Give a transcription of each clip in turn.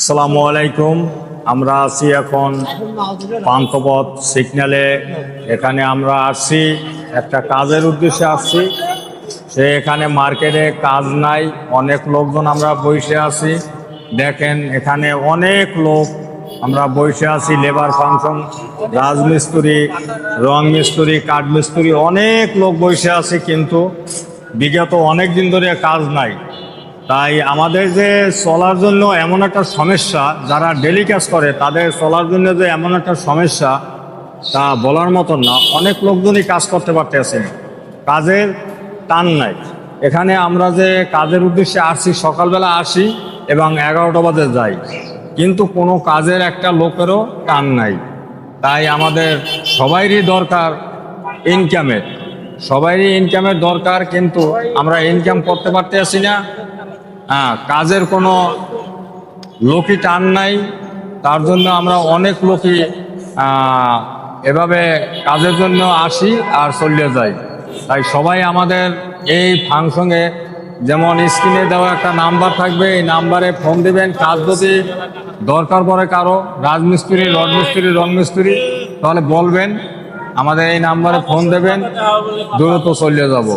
আসসালামু আলাইকুম। আমরা আছি এখন পান্থপথ সিগন্যালে। এখানে আমরা আসছি, একটা কাজের উদ্দেশ্যে আসছি। সে এখানে মার্কেটে কাজ নাই, অনেক লোকজন আমরা বসে আছি। দেখেন, এখানে অনেক লোক আমরা বসে আছি লেবার ফাংশন রাজমিস্ত্রি, রং মিস্ত্রি, কাঠ মিস্ত্রি, অনেক লোক বসে আছে, কিন্তু বিগত অনেক দিন ধরে কাজ নাই। তাই আমাদের যে চলার জন্য এমন একটা সমস্যা, যারা ডেলি কাজ করে, তাদের চলার জন্য যে এমন একটা সমস্যা, তা বলার মতন না। অনেক লোকজনই কাজ করতে পারতেছে। কাজের টান নাই। এখানে আমরা যে কাজের উদ্দেশ্যে আসি সকালবেলা আসি এবং এগারোটা বাজে যাই। কিন্তু কোনো কাজের একটা লোকেরও টান নাই। তাই আমাদের সবাইরই দরকার ইনকামের সবারই ইনকামের দরকার, কিন্তু আমরা ইনকাম করতে পারতে আসি না। হ্যাঁ কাজের কোনো লোকই টান নাই। তার জন্য আমরা অনেক লোকই এভাবে কাজের জন্য আসি আর চলে যাই। তাই সবাই আমাদের এই ফাংশনে যেমন স্ক্রিনে দেওয়া একটা নাম্বার থাকবে, এই নাম্বারে ফোন দিবেন। কাজ যদি দরকার পড়ে কারও, রাজমিস্ত্রি রড মিস্ত্রি রং মিস্ত্রি তাহলে বলবেন। আমাদের এই নাম্বারে ফোন দেবেন, দ্রুত চলে যাব।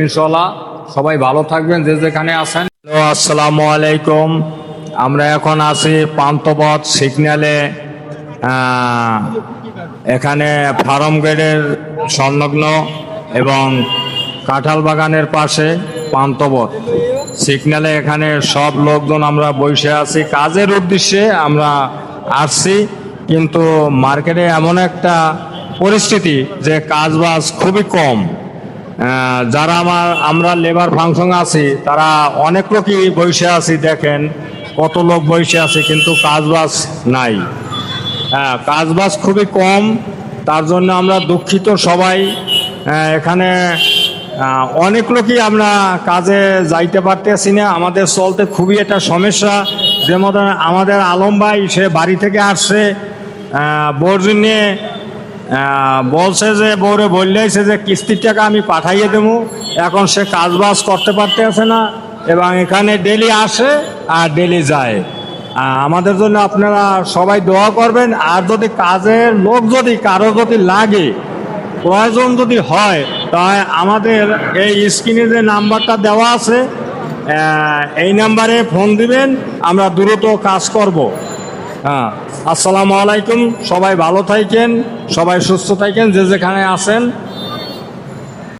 ইনশাল্লাহ সবাই ভালো থাকবেন, যে যেখানে আছেন। হ্যালো, আসসালামু আলাইকুম। আমরা এখন আছি পান্তপথ সিগন্যালে এখানে ফার্ম গেটের সংলগ্ন এবং কাঁঠাল বাগানের পাশে পান্তপথ সিগন্যালে। এখানে সব লোকজন আমরা বসে আছি। কাজের উদ্দেশ্যে আমরা আসছি, কিন্তু মার্কেটে এমন একটা পরিস্থিতি যে কাজ বাজ খুবই কম। যারা আমার, আমরা লেবার ফাংশন আছি, তারা অনেক লোকই বসে আছি, দেখেন কত লোক বসে আছে, কিন্তু কাজ বাজ নাই। হ্যাঁ কাজ বাজ খুবই কম, তার জন্য আমরা দুঃখিত সবাই। এখানে অনেক লোকই আমরা কাজে যাইতে পারতেছি না, আমাদের চলতে খুবই একটা সমস্যা। যেমন আমাদের আলম ভাই, সে বাড়ি থেকে আসছে বোর নিয়ে বলছে যে, বউরে বললেছে যে কিস্তির টাকা আমি পাঠাইয়ে দেবো। এখন সে কাজ বাজ করতে পারতে আছে না এবং এখানে ডেলি আসে আর ডেলি যায়। আমাদের জন্য আপনারা সবাই দোয়া করবেন। আর যদি কাজের লোক যদি কারও যদি লাগে, প্রয়োজন যদি হয় তাহলে আমাদের এই স্ক্রিনে যে নাম্বারটা দেওয়া আছে এই নাম্বারে ফোন দিবেন, আমরা দ্রুত কাজ করব। হ্যাঁ। আসসালামু আলাইকুম। সবাই ভালো থাকেন সবাই সুস্থ থাকেন যে যেখানে আছেন।